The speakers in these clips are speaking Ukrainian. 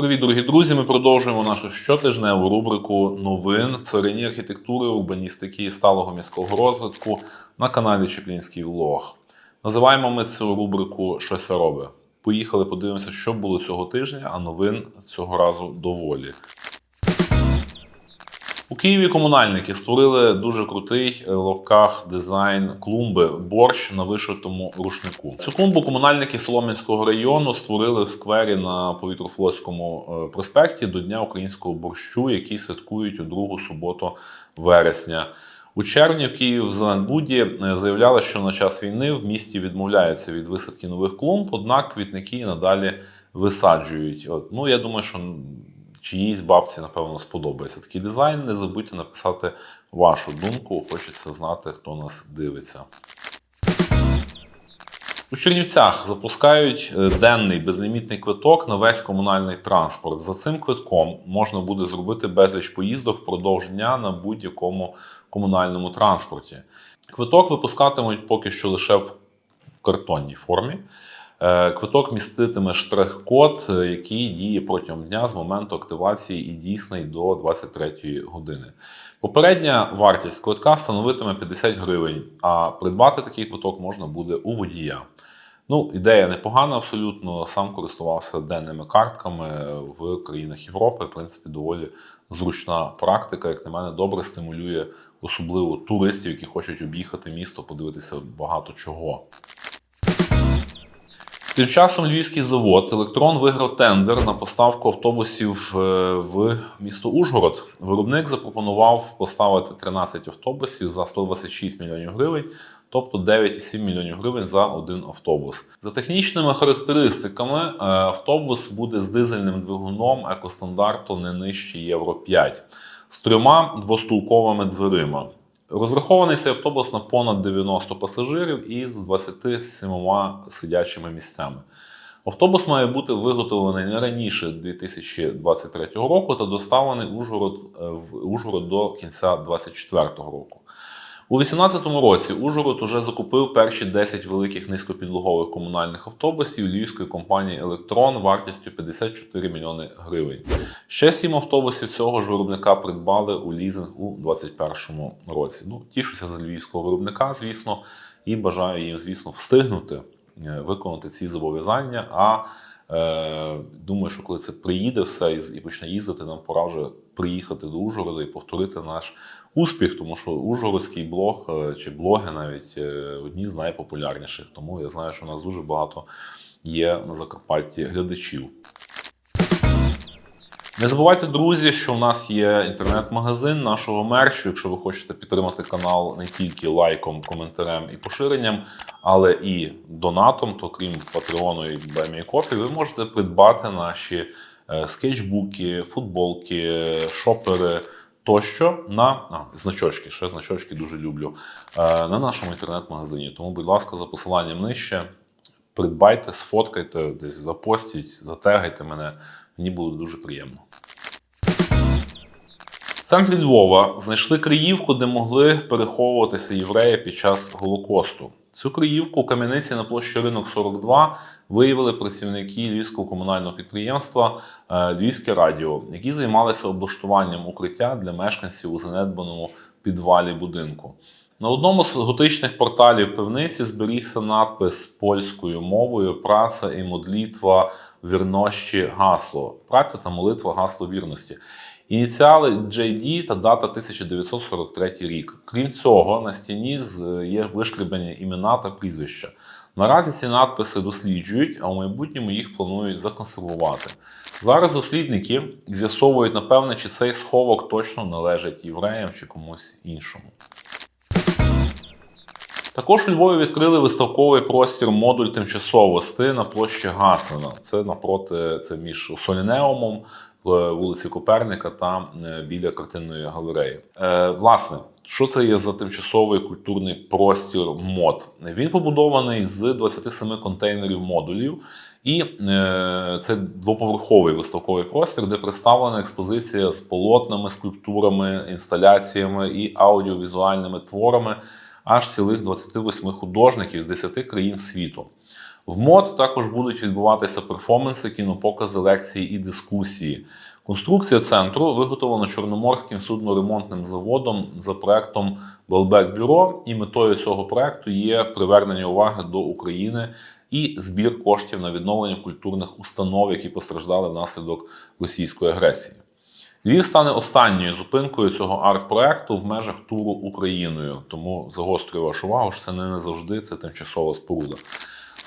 Привіт, дорогі друзі! Ми продовжуємо нашу щотижневу рубрику новин в царині архітектури, урбаністики і сталого міського розвитку на каналі Чеплінський Влог. Називаємо ми цю рубрику Щось робить. Поїхали, подивимося, що було цього тижня, а новин цього разу доволі. У Києві комунальники створили дуже крутий е, в лавках дизайн клумби борщ на вишитому рушнику. Цю клумбу комунальники Солом'янського району створили в сквері на повітрофлотському е, проспекті до Дня українського борщу, який святкують у другу суботу вересня. У червні в Києві в Зеленбуді е, заявляли, що на час війни в місті відмовляються від висадки нових клумб, однак квітники надалі висаджують. От, ну я думаю, що чиїсь бабці, напевно, сподобається такий дизайн. Не забудьте написати вашу думку. Хочеться знати, хто нас дивиться. У Чернівцях запускають е, денний безлімітний квиток на весь комунальний транспорт. За цим квитком можна буде зробити безліч поїздок впродовж дня на будь-якому комунальному транспорті. Квиток випускатимуть поки що лише в картонній формі. Е, Квиток міститиме штрих-код, е, який діє протягом дня з моменту активації і дійсний до 23 години. Попередня вартість квитка становитиме 50 гривень, а придбати такий квиток можна буде у водія. Ну, ідея непогана абсолютно. Сам користувався денними картками в країнах Європи. В принципі, доволі зручна практика, як на мене, добре стимулює особливо туристів, які хочуть об'їхати місто, подивитися багато чого. Тим часом львівський завод Електрон виграв тендер на поставку автобусів е, в місто Ужгород. Виробник запропонував поставити 13 автобусів за 126 мільйонів гривень, тобто 9,7 мільйонів гривень за один автобус. За технічними характеристиками, е, автобус буде з дизельним двигуном екостандарту не нижче Євро 5 з трьома двостулковими дверима. Розрахований цей автобус на понад 90 пасажирів із 27 сидячими місцями. Автобус має бути виготовлений не раніше 2023 року та доставлений Ужгород, е, в Ужгород до кінця 2024 року. У 2018 році Ужгород уже закупив перші 10 великих низькопідлогових комунальних автобусів львівської компанії Електрон вартістю 54 мільйони гривень. Ще 7 автобусів цього ж виробника придбали у лізинг у 2021 році. Ну, тішуся за львівського виробника, звісно, і бажаю їм, звісно, встигнути е, виконати ці зобов'язання. А думаю, що коли це приїде все і, і почне їздити, нам пора вже приїхати до Ужгорода і повторити наш успіх, тому що Ужгородський блог е, чи блоги навіть е, одні з найпопулярніших. Тому я знаю, що у нас дуже багато є на Закарпатті глядачів. Не забувайте, друзі, що в нас є інтернет-магазин нашого мерчу. Якщо ви хочете підтримати канал не тільки лайком, коментарем і поширенням, але і донатом, то крім Патреону і BuyMeCoffee, ви можете придбати наші е, скетчбуки, футболки, шопери тощо на а, значочки. Ще значочки дуже люблю е, на нашому інтернет-магазині. Тому, будь ласка, за посиланням нижче. Придбайте, сфоткайте, десь запостіть, затегайте мене. Мені буде дуже приємно. В центрі Львова знайшли криївку, де могли переховуватися євреї під час Голокосту. Цю криївку у кам'яниці на площі ринок 42 виявили працівники Львівського комунального підприємства е, Львівське радіо, які займалися облаштуванням укриття для мешканців у занедбаному підвалі будинку. На одному з готичних порталів пивниці зберігся надпис польською мовою Праця і модлітва вірнощі гасло. Праця та молитва гасло вірності. Ініціали JD та дата 1943 рік. Крім цього, на стіні є вишкребені імена та прізвища. Наразі ці надписи досліджують, а у майбутньому їх планують законсервувати. Зараз дослідники з'ясовують, напевне, чи цей сховок точно належить євреям чи комусь іншому. Також у Львові відкрили виставковий простір модуль тимчасовості на площі Гасена. Це напроти це між Солінеумом, в вулиці Коперника та е, біля картинної галереї. Е, власне, що це є за тимчасовий культурний простір мод? Він побудований з 27 контейнерів модулів. І е, це двоповерховий виставковий простір, де представлена експозиція з полотнами, скульптурами, інсталяціями і аудіовізуальними творами аж цілих 28 художників з 10 країн світу. В МОД також будуть відбуватися перформанси, кінопокази, лекції і дискусії. Конструкція центру виготовлена Чорноморським судноремонтним заводом за проектом Белбек Бюро. І метою цього проекту є привернення уваги до України і збір коштів на відновлення культурних установ, які постраждали внаслідок російської агресії. Львів стане останньою зупинкою цього арт-проекту в межах туру Україною. Тому загострюю вашу увагу, що це не завжди це тимчасова споруда.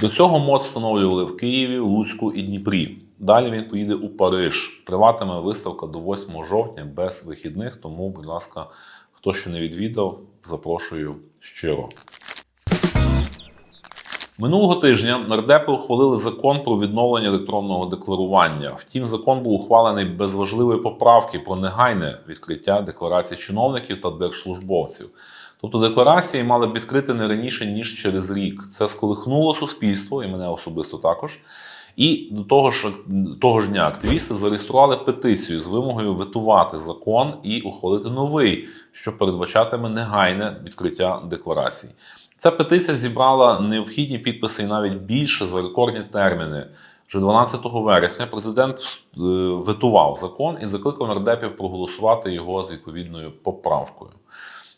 До цього мод встановлювали в Києві, Луцьку і Дніпрі. Далі він поїде у Париж. Триватиме виставка до 8 жовтня без вихідних. Тому, будь ласка, хто ще не відвідав, запрошую щиро. Минулого тижня нардепи ухвалили закон про відновлення електронного декларування. Втім, закон був ухвалений без важливої поправки про негайне відкриття декларацій чиновників та держслужбовців. Тобто декларації мали б відкрити не раніше ніж через рік. Це сколихнуло суспільство і мене особисто також. І до того ж, того ж дня активісти зареєстрували петицію з вимогою ветувати закон і ухвалити новий, що передбачатиме негайне відкриття декларацій. Ця петиція зібрала необхідні підписи і навіть більше за рекордні терміни. Вже 12 вересня президент е, ветував закон і закликав нардепів проголосувати його з відповідною поправкою.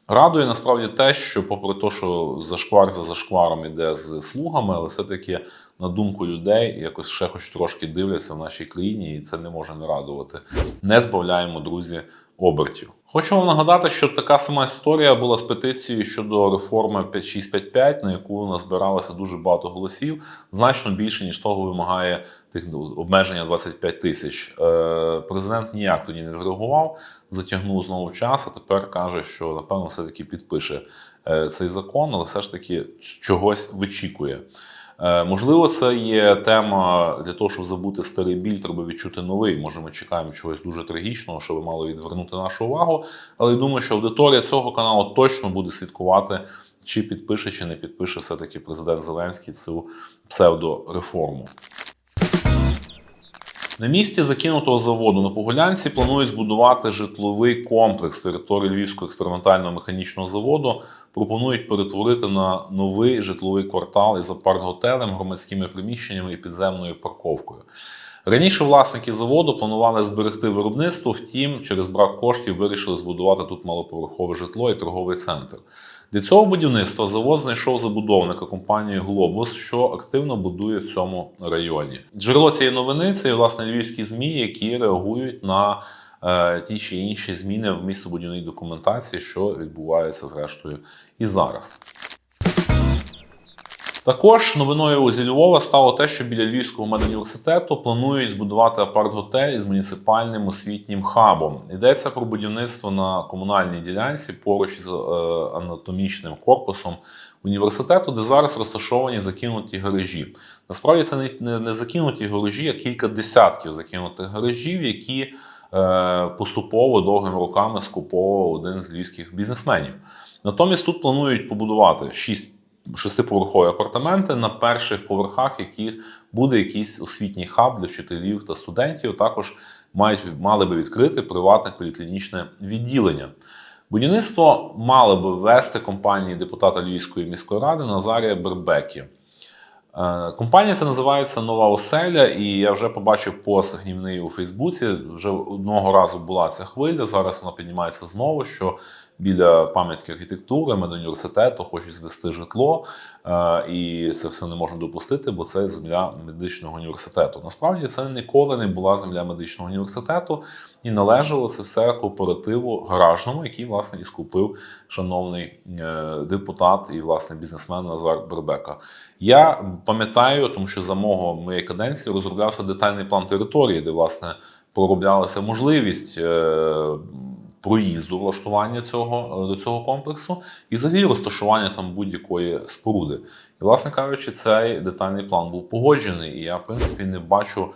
Радує насправді те, що, попри те, що зашквар за зашкваром іде з слугами, але все-таки, на думку людей, якось ще хоч трошки дивляться в нашій країні, і це не може не радувати. Не збавляємо, друзі, обертів. Хочу вам нагадати, що така сама історія була з петицією щодо реформи 5655, на яку назбиралося дуже багато голосів, значно більше ніж того вимагає тих обмеження 25 тисяч. Е, Президент ніяк тоді не зреагував, затягнув знову час. А тепер каже, що напевно все таки підпише е, цей закон, але все ж таки чогось вичікує. Е, Можливо, це є тема для того, щоб забути старий біль, треба відчути новий. Може, ми чекаємо чогось дуже трагічного, що ви мали відвернути нашу увагу. Але я думаю, що аудиторія цього каналу точно буде слідкувати, чи підпише, чи не підпише все-таки президент Зеленський цю псевдореформу. На місці закинутого заводу на Погулянці планують збудувати житловий комплекс території Львівського експериментального механічного заводу. Пропонують перетворити на новий житловий квартал із апарт-готелем, громадськими приміщеннями і підземною парковкою. Раніше власники заводу планували зберегти виробництво, втім, через брак коштів вирішили збудувати тут малоповерхове житло і торговий центр. Для цього будівництва завод знайшов забудовника компанію Глобус, що активно будує в цьому районі. Джерело цієї новини це власне львівські змі, які реагують на ті чи інші зміни в містобудівній документації, що відбувається зрештою і зараз. Також новиною зі Львова стало те, що біля Львівського медуніверситету планують збудувати апарт-готель із муніципальним освітнім хабом. Йдеться про будівництво на комунальній ділянці поруч із е, анатомічним корпусом університету, де зараз розташовані закинуті гаражі. Насправді це не, закинуті гаражі, а кілька десятків закинутих гаражів, які е, поступово довгими роками скуповував один з львівських бізнесменів. Натомість тут планують побудувати шість шестиповерхові апартаменти на перших поверхах, яких буде якийсь освітній хаб для вчителів та студентів. Також мають мали би відкрити приватне поліклінічне відділення. Будівництво мали би вести компанії депутата Львівської міської ради Назарія Бербекі. Е, Компанія це називається Нова Оселя, і я вже побачив пост гнівний у Фейсбуці. Вже одного разу була ця хвиля. Зараз вона піднімається знову. що біля пам'ятки архітектури, медуніверситету хочуть звести житло, е, і це все не можна допустити, бо це земля медичного університету. Насправді це ніколи не була земля медичного університету, і належало це все кооперативу гаражному, який власне і скупив шановний е, депутат і власне бізнесмен Назар Бербека. Я пам'ятаю, тому що за мого моєї каденції розроблявся детальний план території, де власне пророблялася можливість. Е, проїзду влаштування цього до цього комплексу і взагалі розташування там будь-якої споруди. І, власне кажучи, цей детальний план був погоджений, і я, в принципі, не бачу.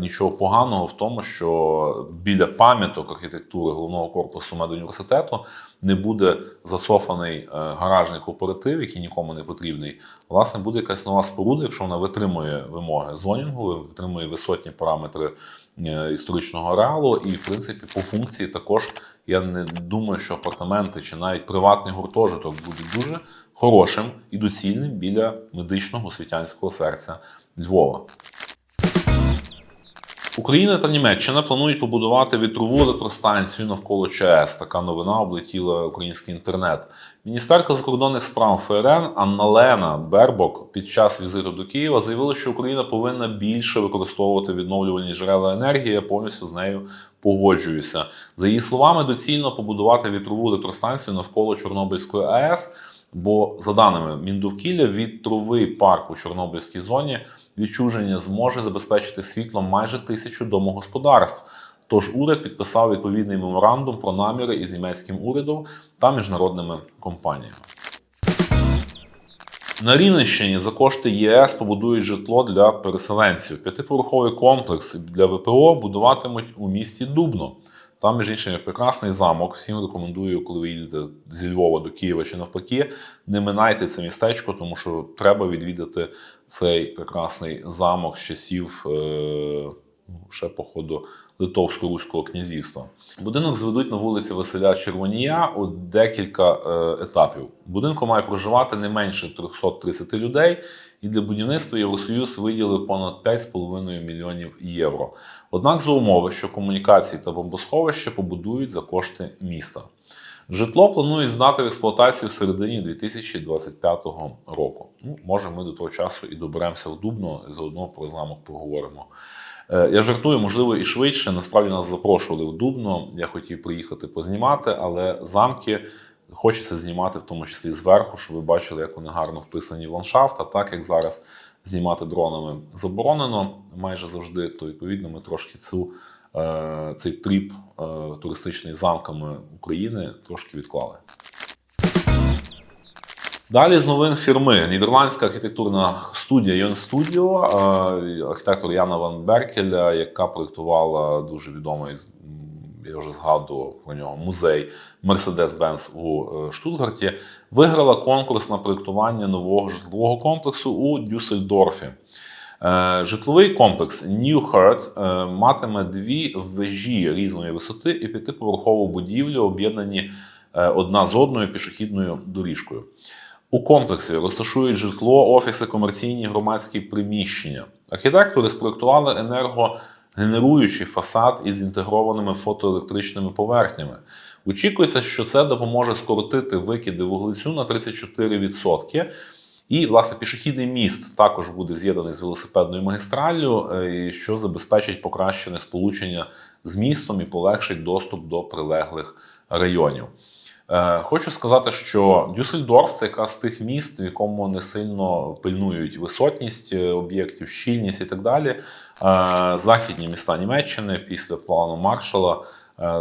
Нічого поганого в тому, що біля пам'яток архітектури головного корпусу медуніверситету не буде засофаний гаражний кооператив, який нікому не потрібний. Власне, буде якась нова споруда, якщо вона витримує вимоги зонінгу, витримує висотні параметри Е, історичного ареалу, і в принципі по функції також я не думаю, що апартаменти чи навіть приватний гуртожиток будуть дуже хорошим і доцільним біля медичного освітянського серця Львова. Україна та Німеччина планують побудувати вітрову електростанцію навколо ЧАЕС. Така новина облетіла український інтернет. Міністерка закордонних справ ФРН Анна-Лена Бербок під час візиту до Києва заявила, що Україна повинна більше використовувати відновлювальні джерела енергії. Я повністю з нею погоджуюся. За її словами, доцільно побудувати вітрову електростанцію навколо Чорнобильської АЕС. Бо, за даними Міндовкілля, вітровий парк у Чорнобильській зоні відчуження зможе забезпечити світлом майже тисячу домогосподарств. Тож уряд підписав відповідний меморандум про наміри із німецьким урядом та міжнародними компаніями. На Рівненщині за кошти ЄС побудують житло для переселенців. П'ятиповерховий комплекс для ВПО будуватимуть у місті Дубно. Там, між іншим, прекрасний замок. Всім рекомендую, коли ви їдете зі Львова до Києва чи навпаки, не минайте це містечко, тому що треба відвідати цей прекрасний замок з часів е, ну, ще походу Литовсько-Руського князівства. Будинок зведуть на вулиці Василя Червонія у декілька е, етапів. Будинку має проживати не менше 330 людей, і для будівництва Євросоюз виділив понад 5,5 мільйонів євро. Однак за умови, що комунікації та бомбосховища побудують за кошти міста. Житло планують здати в експлуатацію в середині 2025 року. Ну, може, ми до того часу і доберемося в Дубно, і заодно про замок поговоримо. Е, Я жартую, можливо, і швидше. Насправді нас запрошували в Дубно. Я хотів приїхати познімати, але замки хочеться знімати, в тому числі зверху, щоб ви бачили, як вони гарно вписані в ландшафт. А так як зараз знімати дронами заборонено майже завжди, то відповідно ми трошки цю, е, цей тріп е, туристичний замками України трошки відклали. Далі з новин фірми Нідерландська архітектурна студія Йон Студіо, архітектор Яна Ван Беркеля, яка проєктувала дуже відомий, я вже згадував про нього, музей Mercedes-Benz у е, Штутгарті, виграла конкурс на проєктування нового житлового комплексу у Дюссельдорфі. Е, Житловий комплекс New Heart е, матиме дві вежі різної висоти і п'ятиповерхову будівлю, об'єднані одна з одною пішохідною доріжкою. У комплексі розташують житло, офіси, комерційні громадські приміщення. Архітектори спроектували енергогенеруючий фасад із інтегрованими фотоелектричними поверхнями. Очікується, що це допоможе скоротити викиди вуглецю на 34%. І, власне, пішохідний міст також буде з'єднаний з велосипедною магістраллю, е, що забезпечить покращене сполучення з містом і полегшить доступ до прилеглих районів. Е, Хочу сказати, що Дюссельдорф це якраз з тих міст, в якому не сильно пильнують висотність е, об'єктів, щільність і так далі. Е, Західні міста Німеччини після плану Маршала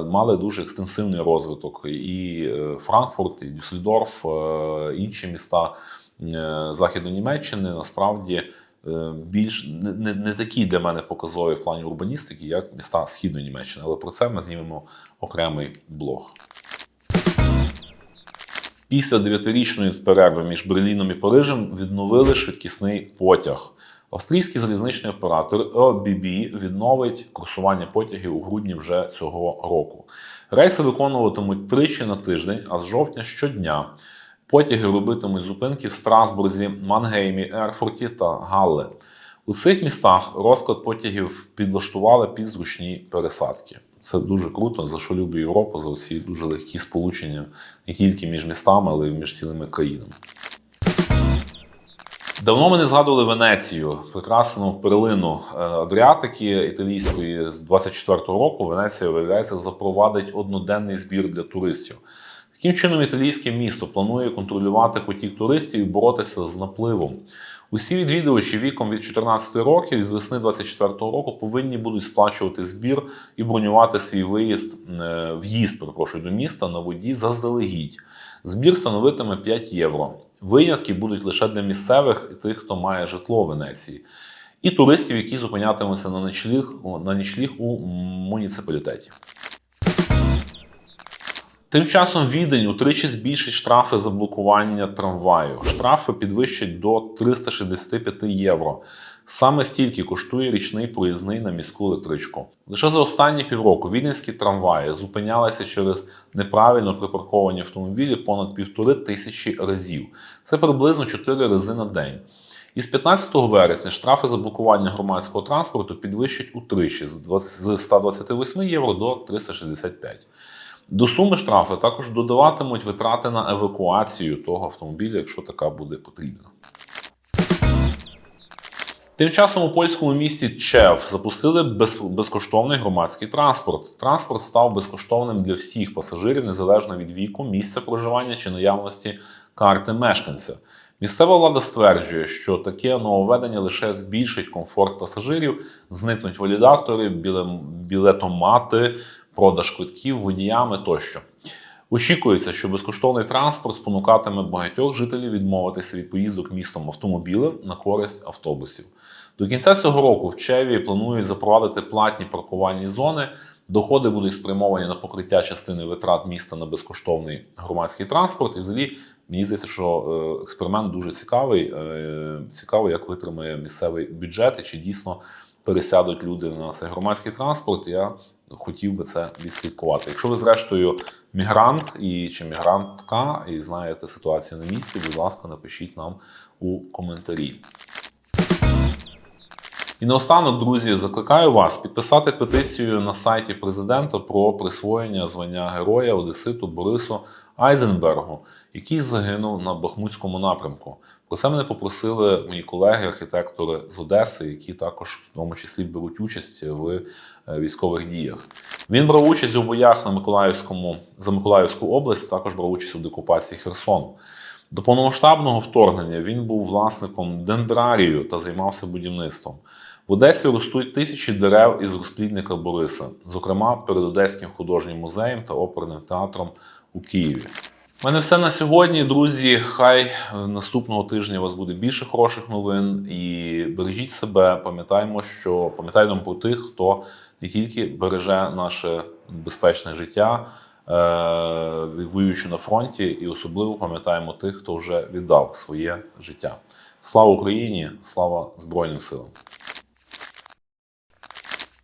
мали дуже екстенсивний розвиток. І Франкфурт, і Дюссельдорф, інші міста Західної Німеччини насправді. Більш не, не такі для мене показові в плані урбаністики, як міста Східної Німеччини. Але про це ми знімемо окремий блог. Після дев'ятирічної перерви між Берліном і Парижем відновили швидкісний потяг. Австрійський залізничний оператор ОББ відновить курсування потягів у грудні вже цього року. Рейси виконуватимуть тричі на тиждень, а з жовтня щодня. Потяги робитимуть зупинки в Страсбурзі, Мангеймі, Ерфурті та Галле. У цих містах розклад потягів підлаштували під зручні пересадки. Це дуже круто, за що люблю Європу, за ці дуже легкі сполучення не тільки між містами, але й між цілими країнами. Давно ми не згадували Венецію, прекрасну перлину е, Адріатики італійської з 24-го року. Венеція, виявляється, запровадить одноденний збір для туристів. Таким чином, італійське місто планує контролювати потік туристів і боротися з напливом. Усі відвідувачі віком від 14 років з весни 24-го року повинні будуть сплачувати збір і бронювати свій виїзд, е, в'їзд перепрошую, до міста на воді заздалегідь. Збір становитиме 5 євро. Винятки будуть лише для місцевих і тих, хто має житло в Венеції, і туристів, які зупинятимуться на нічліг, на нічліг у муніципалітеті. Тим часом Відень утричі збільшить штрафи за блокування трамваю. Штрафи підвищать до 365 євро. Саме стільки коштує річний проїзний на міську електричку. Лише за останні півроку віденські трамваї зупинялися через неправильно припарковані автомобілі понад півтори тисячі разів. Це приблизно 4 рази на день. Із 15 вересня штрафи за блокування громадського транспорту підвищать утричі з 20 з 128 євро до 365. До суми штрафу також додаватимуть витрати на евакуацію того автомобіля, якщо така буде потрібна. Тим часом у польському місті Чев запустили без, безкоштовний громадський транспорт. Транспорт став безкоштовним для всіх пасажирів, незалежно від віку, місця проживання чи наявності карти мешканця. Місцева влада стверджує, що таке нововведення лише збільшить комфорт пасажирів, зникнуть валідатори, біле- білетомати, продаж квитків водіями тощо. Очікується, що безкоштовний транспорт спонукатиме багатьох жителів відмовитися від поїздок містом автомобілем на користь автобусів. До кінця цього року в Чеві планують запровадити платні паркувальні зони. Доходи будуть спрямовані на покриття частини витрат міста на безкоштовний громадський транспорт. І взагалі мені здається, що е, експеримент дуже цікавий. Е, Цікаво, як витримає місцевий бюджет і чи дійсно пересядуть люди на цей громадський транспорт. Я хотів би це відслідкувати. Якщо ви, зрештою, мігрант і чи мігрантка, і знаєте ситуацію на місці, будь ласка, напишіть нам у коментарі. І наостанок, друзі, закликаю вас підписати петицію на сайті президента про присвоєння звання героя Одеситу Борису Айзенбергу, який загинув на Бахмутському напрямку. Про це мене попросили мої колеги, архітектори з Одеси, які також в тому числі беруть участь в військових діях. Він брав участь у боях на Миколаївському за Миколаївську область, також брав участь у декупації Херсону. До повномасштабного вторгнення він був власником дендрарію та займався будівництвом. В Одесі ростуть тисячі дерев із розплідника Бориса, зокрема перед Одеським художнім музеєм та оперним театром у Києві. Мене все на сьогодні, друзі. Хай е, наступного тижня у вас буде більше хороших новин. І бережіть себе, пам'ятаємо, що пам'ятаємо про тих, хто не тільки береже наше безпечне життя, е, воюючи на фронті, і особливо пам'ятаємо тих, хто вже віддав своє життя. Слава Україні! Слава Збройним силам!